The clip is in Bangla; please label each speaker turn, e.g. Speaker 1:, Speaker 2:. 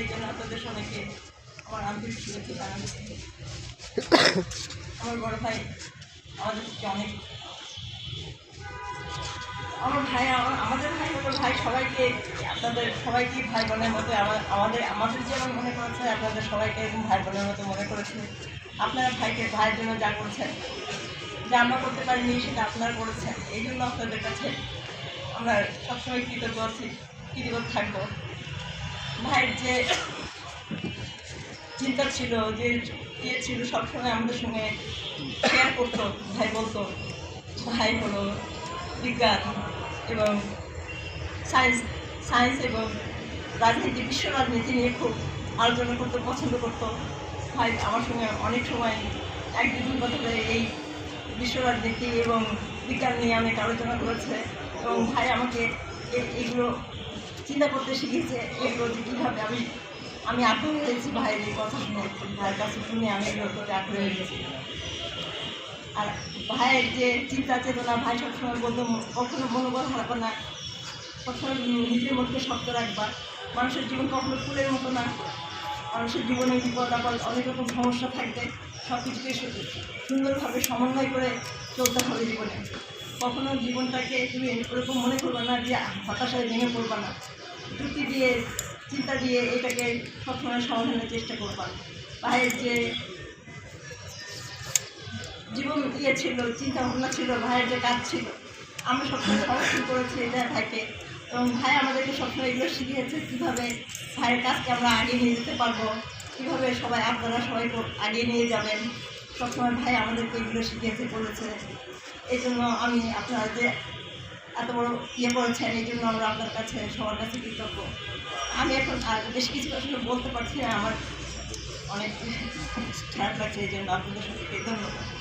Speaker 1: এই জন্য আপনাদের সবাইকে আমার আন্তরিক শুভেচ্ছা জানাচ্ছি। আমার বড় ভাই আমাদের থেকে অনেক আমার ভাই আমাদের ভাই হলো ভাই সবাইকে, আপনাদের সবাইকে ভাই বোনের মতো আমাদের আমাদের যেমন মনে করেছে, আপনাদের সবাইকে এরকম ভাই বোনের মতো মনে করেছে। আপনারা ভাইকে ভাইয়ের জন্য যা করছেন, যা আমরা করতে পারিনি সেটা আপনারা করেছেন। এই জন্য আপনাদের কাছে আমরা সবসময় কৃতজ্ঞ আছি, কৃতজ্ঞ থাকব। ভাইয়ের যে চিন্তা ছিল যে ইয়ে ছিল সবসময় আমাদের সঙ্গে শেয়ার করতো, ভাই বলতো, ভাই হলো বিজ্ঞান এবং সায়েন্স সায়েন্স এবং রাজনীতি, বিশ্ব রাজনীতি নিয়ে খুব আলোচনা করতে, পছন্দ করতো। ভাই আমার সঙ্গে অনেক সময় এক দুদিন কথা এই বিশ্ব রাজনীতি এবং বিজ্ঞান নিয়ে অনেক আলোচনা করেছে এবং ভাই আমাকে এগুলো চিন্তা করতে শিখেছে এগুলো যে কীভাবে আমি আমি আগ্রহী হয়েছি ভাইয়ের এই কথা শুনে, ভাইয়ের কাছে শুনে আমি এগুলো করতে আগ্রহী হয়েছি। আর ভাইয়ের যে চিন্তা চেতনা, ভাই সবসময় বলতো, কখনো মনোবল হারাবো না, সবসময় নিজের মধ্যে শক্ত রাখবা। মানুষের জীবন কখনো ফুলের মতো না। মানুষের জীবনে বিপদ, আপদ, অনেক রকম সমস্যা থাকবে। সব কিছুকে সুন্দরভাবে সমন্বয় করে চলতে হবে জীবনে। কখনো জীবনটাকে তুমি এরকম মনে করবে না যে হতাশায় ভেঙে পড়বা না। যুক্তি দিয়ে, চিন্তা দিয়ে এটাকে সবসময় সমাধানের চেষ্টা করবা। ভাইয়ের যে জীবন ইয়ে ছিল চিন্তা ভাবনা ছিল, ভাইয়ের যে কাজ ছিল, আমরা সবসময় সমর্থন করেছি এটা ভাইকে। এবং ভাই আমাদেরকে সবসময় এগুলো শিখিয়েছে কীভাবে ভাইয়ের কাজকে আমরা আগিয়ে নিয়ে যেতে পারব, কীভাবে সবাই আপনারা সবাই আগিয়ে নিয়ে যাবেন। সবসময় ভাই আমাদেরকে এগুলো শিখিয়েছে, বলেছে। এই জন্য আমি আপনারা যে এত বড় ইয়ে করেছেন, এই জন্য আমরা আপনার কাছে, সবার কাছে কৃতজ্ঞ। আমি এখন আর বেশ কিছু আসলে বলতে পারছি না, আমার অনেক খারাপ লাগছে, এই জন্য আপনাদের সবাইকে ধন্যবাদ।